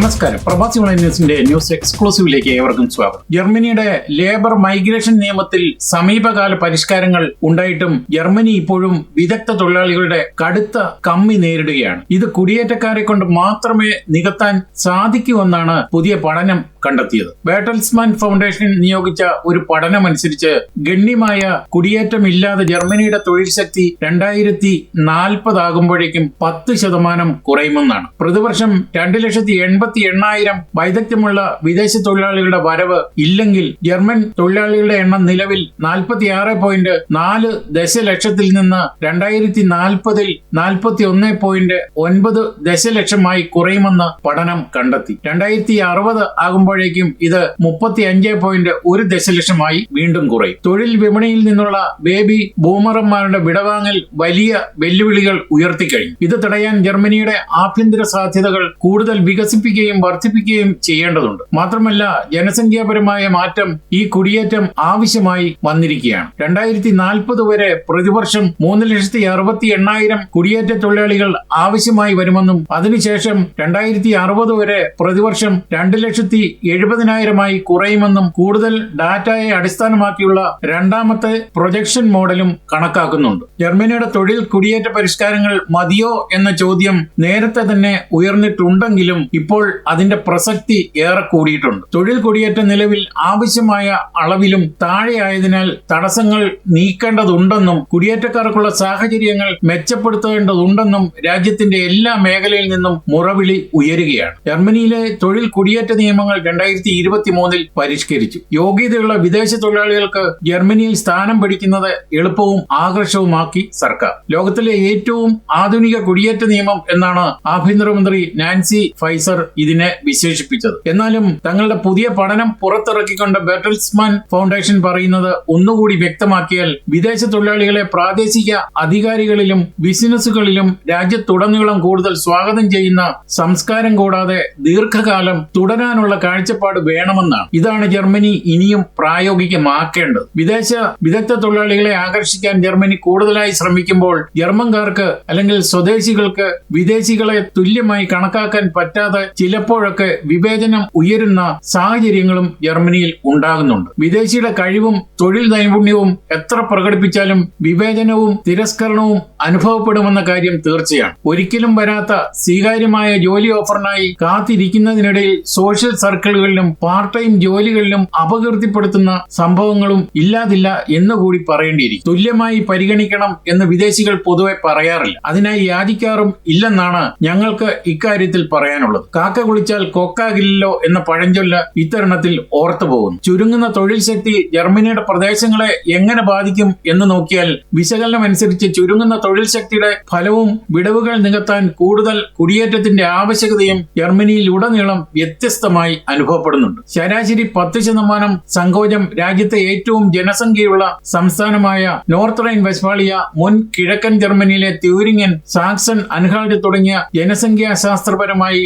നമസ്കാരം. പ്രവാസി online news എക്സ്ക്ലൂസീവിലേക്ക് ഏവർക്കും സ്വാഗതം. ജർമ്മനിയുടെ ലേബർ മൈഗ്രേഷൻ നിയമത്തിൽ സമീപകാല പരിഷ്കാരങ്ങൾ ഉണ്ടായിട്ടും ജർമ്മനി ഇപ്പോഴും വിദഗ്ധ തൊഴിലാളികളുടെ കടുത്ത കമ്മി നേരിടുകയാണ്. ഇത് കുടിയേറ്റക്കാരെ കൊണ്ട് മാത്രമേ നികത്താൻ സാധിക്കൂ എന്നാണ് പുതിയ പഠനം കണ്ടെത്തിയത്. ബേട്ടൽസ്മാൻ ഫൗണ്ടേഷൻ നിയോഗിച്ച ഒരു പഠനമനുസരിച്ച് ഗണ്യമായ കുടിയേറ്റമില്ലാതെ ജർമ്മനിയുടെ തൊഴിൽ ശക്തി രണ്ടായിരത്തി നാൽപ്പതാകുമ്പോഴേക്കും പത്ത് ശതമാനം കുറയുമെന്നാണ്. പ്രതിവർഷം രണ്ട് ലക്ഷത്തി എൺപത്തി എണ്ണായിരം വൈദഗ്ധ്യമുള്ള വിദേശ തൊഴിലാളികളുടെ വരവ് ഇല്ലെങ്കിൽ ജർമ്മൻ തൊഴിലാളികളുടെ എണ്ണം നിലവിൽ നാൽപ്പത്തി ആറ് പോയിന്റ് നാല് ദശലക്ഷത്തിൽ നിന്ന് രണ്ടായിരത്തി നാൽപ്പതിൽ നാൽപ്പത്തി ഒന്ന് പോയിന്റ് ഒൻപത് ദശലക്ഷമായി കുറയുമെന്ന് പഠനം കണ്ടെത്തി. രണ്ടായിരത്തി അറുപത് ആകുമ്പോഴേക്കും ഇത് മുപ്പത്തി അഞ്ച് പോയിന്റ് ഒരു ദശലക്ഷമായി വീണ്ടും കുറയും. തൊഴിൽ വിപണിയിൽ നിന്നുള്ള ബേബി ബൂമറന്മാരുടെ വിടവാങ്ങൽ വലിയ വെല്ലുവിളികൾ ഉയർത്തിക്കഴിഞ്ഞു. ഇത് തടയാൻ ജർമ്മനിയുടെ ആഭ്യന്തര സാധ്യതകൾ കൂടുതൽ വികസിപ്പിക്കുകയും വർദ്ധിപ്പിക്കുകയും ചെയ്യേണ്ടതുണ്ട്. മാത്രമല്ല ജനസംഖ്യാപരമായ മാറ്റം ഈ കുടിയേറ്റം ആവശ്യമായി വന്നിരിക്കുകയാണ്. രണ്ടായിരത്തി നാൽപ്പത് വരെ പ്രതിവർഷം മൂന്ന് ലക്ഷത്തി അറുപത്തി എണ്ണായിരം കുടിയേറ്റ തൊഴിലാളികൾ ആവശ്യമായി വരുമെന്നും അതിനുശേഷം രണ്ടായിരത്തി അറുപത് വരെ പ്രതിവർഷം രണ്ട് ലക്ഷത്തി എഴുപതിനായിരമായി കുറയുമെന്നും കൂടുതൽ ഡാറ്റയെ അടിസ്ഥാനമാക്കിയുള്ള രണ്ടാമത്തെ പ്രൊജക്ഷൻ മോഡലും കണക്കാക്കുന്നുണ്ട്. ജർമ്മനിയുടെ തൊഴിൽ കുടിയേറ്റ പരിഷ്കാരങ്ങൾ മതിയോ എന്ന ചോദ്യം നേരത്തെ തന്നെ ഉയർന്നിട്ടുണ്ടെങ്കിലും ഇപ്പോൾ അതിന്റെ പ്രസക്തി ഏറെ കൂടിയിട്ടുണ്ട്. തൊഴിൽ കുടിയേറ്റ നിലവിൽ ആവശ്യമായ അളവിലും താഴെയായതിനാൽ തടസ്സങ്ങൾ നീക്കേണ്ടതുണ്ടെന്നും കുടിയേറ്റക്കാർക്കുള്ള സാഹചര്യങ്ങൾ മെച്ചപ്പെടുത്തേണ്ടതുണ്ടെന്നും രാജ്യത്തിന്റെ എല്ലാ മേഖലയിൽ നിന്നും മുറവിളി ഉയരുകയാണ്. ജർമ്മനിയിലെ തൊഴിൽ കുടിയേറ്റ നിയമങ്ങൾ രണ്ടായിരത്തി ഇരുപത്തി മൂന്നിൽ പരിഷ്കരിച്ചു. യോഗ്യതയുള്ള വിദേശ തൊഴിലാളികൾക്ക് ജർമ്മനിയിൽ സ്ഥാനം പിടിക്കുന്നത് എളുപ്പവും ആകർഷവുമാക്കി സർക്കാർ. ലോകത്തിലെ ഏറ്റവും ആധുനിക കുടിയേറ്റ നിയമം എന്നാണ് ആഭ്യന്തരമന്ത്രി നാൻസി ഫൈസർ ഇതിനെ വിശേഷിപ്പിച്ചത്. എന്നാലും തങ്ങളുടെ പുതിയ പഠനം പുറത്തിറക്കിക്കൊണ്ട് ബെറ്റൽസ്മാൻ ഫൗണ്ടേഷൻ പറയുന്നത് ഒന്നുകൂടി വ്യക്തമാക്കിയാൽ വിദേശ തൊഴിലാളികളെ പ്രാദേശിക അധികാരികളിലും ബിസിനസ്സുകളിലും രാജ്യത്തുടനീളം കൂടുതൽ സ്വാഗതം ചെയ്യുന്ന സംസ്കാരം കൂടാതെ ദീർഘകാലം തുടരാനുള്ള കാഴ്ചപ്പാട് വേണമെന്നാണ്. ഇതാണ് ജർമ്മനി ഇനിയും പ്രായോഗികമാക്കേണ്ടത്. വിദേശ വിദഗ്ധ തൊഴിലാളികളെ ആകർഷിക്കാൻ ജർമ്മനി കൂടുതലായി ശ്രമിക്കുമ്പോൾ ജർമ്മൻകാർക്ക് അല്ലെങ്കിൽ സ്വദേശികൾക്ക് വിദേശികളെ തുല്യമായി കണക്കാക്കാൻ പറ്റാതെ ചിലപ്പോഴൊക്കെ വിവേചനം ഉയരുന്ന സാഹചര്യങ്ങളും ജർമ്മനിയിൽ ഉണ്ടാകുന്നുണ്ട്. വിദേശിയുടെ കഴിവും തൊഴിൽ നൈപുണ്യവും എത്ര പ്രകടിപ്പിച്ചാലും വിവേചനവും തിരസ്കരണവും അനുഭവപ്പെടുമെന്ന കാര്യം തീർച്ചയാണ്. ഒരിക്കലും വരാത്ത സ്വീകാര്യമായ ജോലി ഓഫറിനായി കാത്തിരിക്കുന്നതിനിടയിൽ സോഷ്യൽ സർക്കിളുകളിലും പാർട്ട് ടൈം ജോലികളിലും അപകീർത്തിപ്പെടുത്തുന്ന സംഭവങ്ങളും ഇല്ലാതില്ല എന്നുകൂടി പറയേണ്ടിയിരിക്കും. തുല്യമായി പരിഗണിക്കണം എന്ന് വിദേശികൾ പൊതുവെ പറയാറില്ല. അതിനായി യാചിക്കാറും ഇല്ലെന്നാണ് ഞങ്ങൾക്ക് ഇക്കാര്യത്തിൽ പറയാനുള്ളത്. കാക്ക കുളിച്ചാൽ കൊക്കാകില്ലല്ലോ എന്ന പഴഞ്ചൊല്ല് ഇത്തരണത്തിൽ ഓർത്തു പോകുന്നു. ചുരുങ്ങുന്ന തൊഴിൽ ശക്തി ജർമ്മനിയുടെ പ്രദേശങ്ങളെ എങ്ങനെ ബാധിക്കും എന്ന് നോക്കിയാൽ വിശകലനം അനുസരിച്ച് ചുരുങ്ങുന്ന തൊഴിൽ ശക്തിയുടെ ഫലവും വിടവുകൾ നികത്താൻ കൂടുതൽ കുടിയേറ്റത്തിന്റെ ആവശ്യകതയും ജർമ്മനിയിൽ ഉടനീളം വ്യത്യസ്തമായി അനുഭവപ്പെടുന്നുണ്ട്. ശരാശരി പത്ത് ശതമാനം സങ്കോചം രാജ്യത്തെ ഏറ്റവും ജനസംഖ്യയുള്ള സംസ്ഥാനമായ നോർത്ത് റൈൻ വെസ്വാളിയ മുൻ കിഴക്കൻ ജർമ്മനിയിലെ ത്യൂരിങ്ങൻ സാക്സൺ അൻഹാൾഡ് തുടങ്ങിയ ജനസംഖ്യാ ശാസ്ത്രപരമായി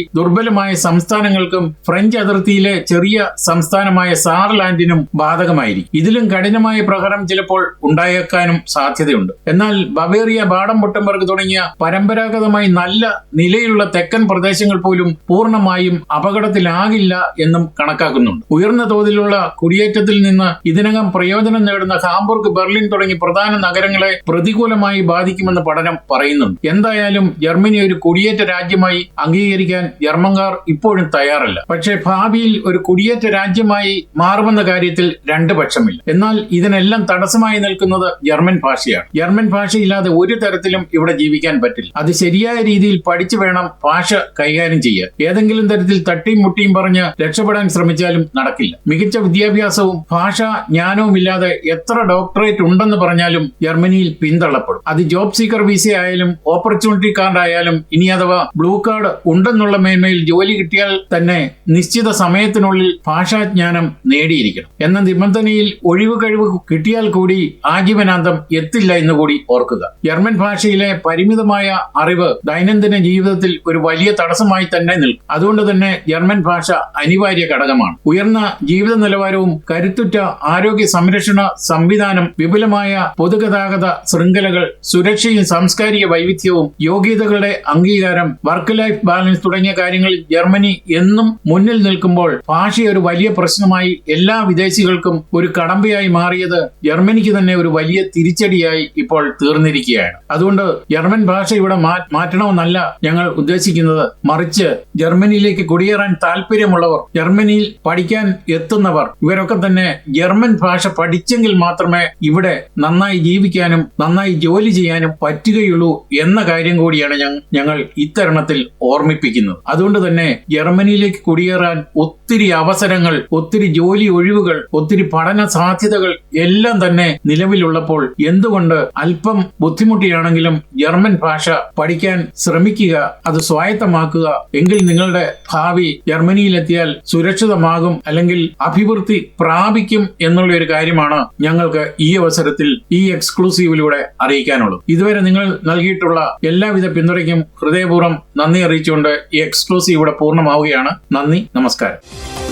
ദുർബലമായ സംസ്ഥാനങ്ങൾക്കും ഫ്രഞ്ച് അതിർത്തിയിലെ ചെറിയ സംസ്ഥാനമായ സാർലാൻഡിനും ബാധകമായിരിക്കും. ഇതിലും കഠിനമായ പ്രഹരം ചിലപ്പോൾ ഉണ്ടായേക്കാനും സാധ്യതയുണ്ട്. എന്നാൽ ബവേറിയ ബാഡം പൊട്ടംബർഗ് തുടങ്ങിയ പരമ്പരാഗതമായി നല്ല നിലയിലുള്ള തെക്കൻ പ്രദേശങ്ങൾ പോലും പൂർണമായും അപകടത്തിലാകില്ല എന്നും കണക്കാക്കുന്നുണ്ട്. ഉയർന്ന തോതിലുള്ള കുടിയേറ്റത്തിൽ നിന്ന് ഇതിനകം പ്രയോജനം നേടുന്ന ഹാംബുർഗ് ബെർലിൻ തുടങ്ങി പ്രധാന നഗരങ്ങളെ പ്രതികൂലമായി ബാധിക്കുമെന്ന് പഠനം പറയുന്നുണ്ട്. എന്തായാലും ജർമ്മനി ഒരു കുടിയേറ്റ രാജ്യമായി അംഗീകരിക്കാൻ ജർമ്മൻകാർ ഇപ്പോഴും തയ്യാറല്ല. പക്ഷേ ഭാവിയിൽ ഒരു കുടിയേറ്റ രാജ്യമായി മാറുമെന്ന കാര്യത്തിൽ രണ്ട് പക്ഷമില്ല. എന്നാൽ ഇതിനെല്ലാം തടസ്സമായി നിൽക്കുന്നത് ജർമ്മൻ ഭാഷയാണ്. ജർമ്മൻ ഭാഷയില്ലാതെ ഒരു തരത്തിലും ഇവിടെ ജീവിക്കാൻ പറ്റില്ല. അത് ശരിയായ രീതിയിൽ പഠിച്ചു വേണം ഭാഷ കൈകാര്യം ചെയ്യാൻ. ഏതെങ്കിലും തരത്തിൽ തട്ടിയും മുട്ടിയും പറഞ്ഞ് രക്ഷപ്പെടാൻ ശ്രമിച്ചാലും നടക്കില്ല. മികച്ച വിദ്യാഭ്യാസവും ഭാഷാ ജ്ഞാനവും ഇല്ലാതെ എത്ര ഡോക്ടറേറ്റ് ഉണ്ടെന്ന് പറഞ്ഞാലും ജർമ്മനിയിൽ പിന്തള്ളപ്പെടും. അത് ജോബ് സീക്കർ വിസ ആയാലും ഓപ്പർച്യൂണിറ്റി കാർഡ് ആയാലും ഇനി അഥവാ ബ്ലൂ കാർഡ് ഉണ്ടെന്നുള്ള മേന്മയിൽ ജോലി കിട്ടിയാൽ തന്നെ നിശ്ചിത സമയത്തിനുള്ളിൽ ഭാഷാജ്ഞാനം നേടിയിരിക്കണം. എന്ന നിബന്ധനയിൽ ഒഴിവ് കഴിവ് കിട്ടിയാൽ കൂടി ആജീവനാന്തം എത്തില്ല എന്ന് കൂടി ഓർക്കുക. ജർമ്മൻ ഭാഷയിലെ പരിമിതമായ അറിവ് ദൈനംദിന ജീവിതത്തിൽ ഒരു വലിയ തടസ്സമായി തന്നെ നിൽക്കും. അതുകൊണ്ട് തന്നെ ജർമ്മൻ ഭാഷ അനിവാര്യ ഘടകമാണ്. ഉയർന്ന ജീവിത നിലവാരവും കരുത്തുറ്റ ആരോഗ്യ സംരക്ഷണ സംവിധാനം വിപുലമായ പൊതുഗതാഗത ശൃംഖലകൾ സുരക്ഷയും സാംസ്കാരിക വൈവിധ്യവും യോഗ്യതകളുടെ അംഗീകാരം വർക്ക് ലൈഫ് ബാലൻസ് തുടങ്ങിയ കാര്യങ്ങളിൽ ജർമ്മനി എന്നും മുന്നിൽ നിൽക്കുമ്പോൾ ഭാഷ ഒരു വലിയ പ്രശ്നമായി എല്ലാ വിദേശികൾക്കും ഒരു കടമ്പയായി മാറിയത് ജർമ്മനിക്ക് തന്നെ ഒരു വലിയ തിരിച്ചടിയായി ഇപ്പോൾ തീർന്നിരിക്കുകയാണ്. അതുകൊണ്ട് ജർമ്മൻ ഭാഷ ഇവിടെ മാറ്റണമെന്നല്ല ഞങ്ങൾ ഉദ്ദേശിക്കുന്നത്. മറിച്ച് ജർമ്മനിയിലേക്ക് കുടിയേറാൻ താല്പര്യമുള്ളവർ ജർമ്മനിയിൽ പഠിക്കാൻ എത്തുന്നവർ ഇവരൊക്കെ തന്നെ ജർമ്മൻ ഭാഷ പഠിച്ചെങ്കിൽ മാത്രമേ ഇവിടെ നന്നായി ജീവിക്കാനും നന്നായി ജോലി ചെയ്യാനും പറ്റുകയുള്ളൂ എന്ന കാര്യം കൂടിയാണ് ഞങ്ങൾ ഇത്തരണത്തിൽ ഓർമ്മിപ്പിക്കുന്നത്. അതുകൊണ്ട് തന്നെ ജർമ്മനിയിലേക്ക് കുടിയേറാൻ ഒത്തിരി അവസരങ്ങൾ ഒത്തിരി ജോലി ഒഴിവുകൾ ഒത്തിരി പഠന സാധ്യതകൾ എല്ലാം തന്നെ നിലവിലുള്ളപ്പോൾ എന്തുകൊണ്ട് അല്പം ബുദ്ധിമുട്ടിയാണെങ്കിലും ജർമ്മൻ ഭാഷ പഠിക്കാൻ ശ്രമിക്കുക അത് സ്വായത്തമാക്കുക. എങ്കിൽ നിങ്ങളുടെ ഭാവി ജർമ്മനിയിലെത്തിയാൽ സുരക്ഷിതമാകും അല്ലെങ്കിൽ അഭിവൃദ്ധി പ്രാപിക്കും എന്നുള്ള ഒരു കാര്യമാണ് ഞങ്ങൾക്ക് ഈ അവസരത്തിൽ ഈ എക്സ്ക്ലൂസീവിലൂടെ അറിയിക്കാനുള്ളത്. ഇതുവരെ നിങ്ങൾ നൽകിയിട്ടുള്ള എല്ലാവിധ പിന്തുണയ്ക്കും ഹൃദയപൂർവം നന്ദി അറിയിച്ചുകൊണ്ട് ഈ എക്സ്ക്ലൂസീവ് ഇവിടെ പൂർണമാവുകയാണ്. നന്ദി നമസ്കാരം.